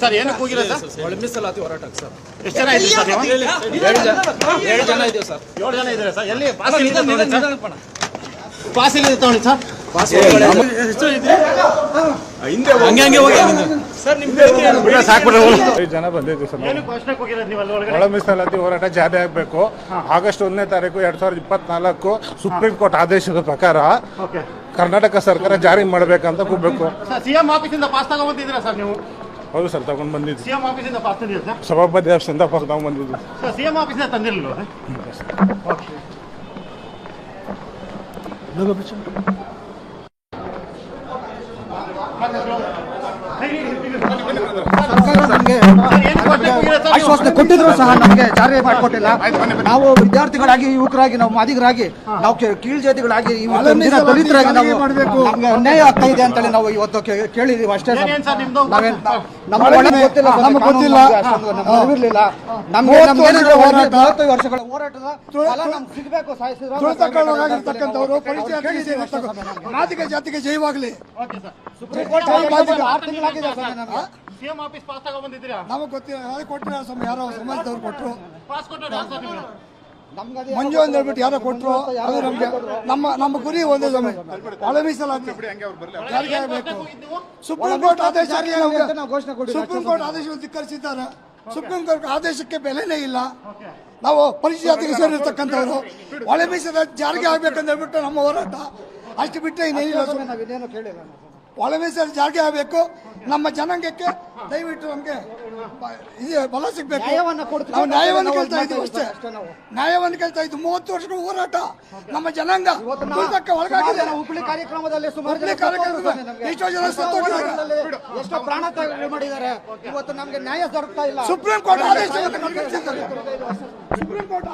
Sir ಏನು ಕೂಗಿಲ್ಲ sir? ಒಳ ಮೀಸಲಾತಿ ಹೋರಾಟಕ್ಕೆ ಸರ್. ಎಷ್ಟು ಜನ ಇದ್ದೀರಿ ಸರ್ ನೀವು? ಏಳು ಜನ ಏಳು ಜನ ಇದೀವಿ ಸರ್. ಏಳು ಜನ ಇದ್ದಾರೆ ಸರ್? ಎಲ್ಲಿ? ಪಾಸ್ ಎಲ್ಲಿದೆ ತಗೊಳ್ಳಿ ಸರ್. ಪಾಸ್ ಎಲ್ಲಿದೆ ತಗೊಳ್ಳಿ ಸರ್ ಜನ ಬಂದಿದ್ವಿ ಸರ್ ನಾವು. ಏನಕ್ಕೆ ಭಾಷಣಕ್ಕೆ ನೀವು ಅಲ್ಲಿ ಒಳಗಡೆ? ಒಳ ಮೀಸಲಾತಿ ಹೋರಾಟ ಜಾರಿ ಆಗಬೇಕು. ಆಗಸ್ಟ್ ಒಂದನೇ ತಾರೀಕು ಎರಡ್ ಸಾವಿರದ ಇಪ್ಪತ್ನಾಲ್ಕು ಸುಪ್ರೀಂ ಕೋರ್ಟ್ ಆದೇಶದ ಪ್ರಕಾರ ಓಕೆ. ಕರ್ನಾಟಕ ಸರ್ಕಾರ ಜಾರಿ ಮಾಡಬೇಕಂತ ಕೂಬೇಕು ಸರ್ ಸಿಎಂ ಆಫೀಸಿಂದ ಪಾಸ್ ತಗೊಂಡಿದ್ದೀರಾ ಸರ್ ನೀವು? ಹೌದು ಸರ್ ತಗೊಂಡ್ ಬಂದಿದ್ವಿ ಸಿಎಂ ಆಫೀಸಿಂದ ಪಾಸ್ ತಂದಿದ್ದೀರಾ ಸರ್ ಸಭಾಪತಿ ಆಫೀಸಿಂದ ತಗೊಂಡ್ ಬಂದಿದ್ವಿ ಸರ್ ಸಿಎಂ ಆಫೀಸಿಂದ ತಂದಿರಲಿಲ್ಲ ಓಕೆ. ಆಶ್ವಾಸನೆ ಕೊಟ್ಟಿದ್ರು ಸಹ ನಮಗೆ ಜಾರಿ ಮಾಡಿಕೊಟ್ಟಿಲ್ಲ. ನಾವು ವಿದ್ಯಾರ್ಥಿಗಳಾಗಿ ಯುವಕರಾಗಿ ನಾವು ಮಾದಿಗರಾಗಿ ನಾವು ಕೀಳ್ ಜಾತಿಗಳಾಗಿ ದಲಿತರಾಗಿ ನಾವು ಅನ್ಯಾಯ ಆಗ್ತಾ ಇದೆ ಅಂತೇಳಿ ನಾವು ಇವತ್ತು ಕೇಳಿದೀವಿ ಅಷ್ಟೇ ನಮ್ಗೆ ಗೊತ್ತಿಲ್ಲ ನಮ್ಗೆ ಗೊತ್ತಿಲ್ಲ. ಇರಲಿಲ್ಲ ನಮ್ಗೆ ನಮ್ಗೆ ವರ್ಷಗಳ ಹೋರಾಟದ ಫಲ ನಮ್ಗೆ ಸಿಗ್ಬೇಕು ಸಾಯಿಸಿದ್ರು ಮಾದಿಗ ಜಾತಿಗೆ ಜೈವಾಗ್ಲಿ. Okay sir. ಸುಪ್ರೀಂ ಕೋರ್ಟ್ ಆರು ತಿಂಗಳಾಗಿದೆ ಸರ್ ನಮ್ಗೆ? ಸಿಎಂ ಆಫೀಸ್ ಪಾಸ್ ತಗೊಂಡ್ಬಂದಿದ್ದೀರಾ ನಮಗೆ ಗೊತ್ತಿಲ್ಲ. ಯಾರು ಸ್ವಾಮಿ ಯಾರೋ ಸಮಾಜದವ್ರು ಕೊಟ್ಟರು ಪಾಸ್ ಮಂಜು ಅಂತ ಹೇಳ್ಬಿಟ್ಟು ಯಾರೋ ಕೊಟ್ಟರು ಅದು ನಮಗೆ. ನಮ್ಮ ನಮ್ಮ ಗುರಿ ಒಂದೇ ಸಮಯ ಒಳ ಮೀಸಲಾತಿ ಜಾರಿಗೆ ಆಗಬೇಕು? ಸುಪ್ರೀಂ ಕೋರ್ಟ್ ಆದೇಶ. ಸುಪ್ರೀಂ ಕೋರ್ಟ್ ಆದೇಶವನ್ನು ಧಿಕ್ಕರಿಸಿದ್ದಾರೆ. ಸುಪ್ರೀಂ ಕೋರ್ಟ್ ಆದೇಶಕ್ಕೆ ಬೆಲೆನೇ ಇಲ್ಲ. ನಾವು ಪರಿಚಯ ಸೇರಿರ್ತಕ್ಕಂಥವ್ರು. ಒಳ ಮೀಸಲಾತಿ ಜಾರಿಗೆ ಆಗ್ಬೇಕಂತ ಹೇಳ್ಬಿಟ್ಟು ನಮ್ಮ ಹೋರಾಟ. ಅಷ್ಟು ಬಿಟ್ಟರೆ ಇನ್ನೇನಿಲ್ಲ ಸ್ವಾಮಿ ನಾವು ಇನ್ನೇನು ಕೇಳಿಲ್ಲ ನಾವು. ಒಳ ಮೀಸಲು ಜಾರಿಗೆ ಆಗಬೇಕು. ನಮ್ಮ ಜನಾಂಗಕ್ಕೆ ದಯವಿಟ್ಟು ನಮಗೆ ಇದು ಬಲ ಸಿಗ್ಬೇಕು. ನಾವು ನ್ಯಾಯವನ್ನು ಕೇಳ್ತಾ ಇದ್ದೀವಿ ಅಷ್ಟೇ. ನ್ಯಾಯವನ್ನು ಕೇಳ್ತಾ ಇದ್ದು ಮೂವತ್ತು ವರ್ಷಗಳ ಹೋರಾಟ ನಮ್ಮ ಜನಾಂಗ ಒಳಗಾಗಿದೆ. ಹುಬ್ಳಿ ಕಾರ್ಯಕ್ರಮದಲ್ಲಿ ಸುಮಾರು ಎಷ್ಟೋ ಜನ ಎಷ್ಟೋ ಪ್ರಾಣ ಮಾಡಿದ್ದಾರೆ. ಇವತ್ತು ನಮಗೆ ನ್ಯಾಯ ದೊರಕ್ತಾ ಇಲ್ಲ. Supreme court supreme court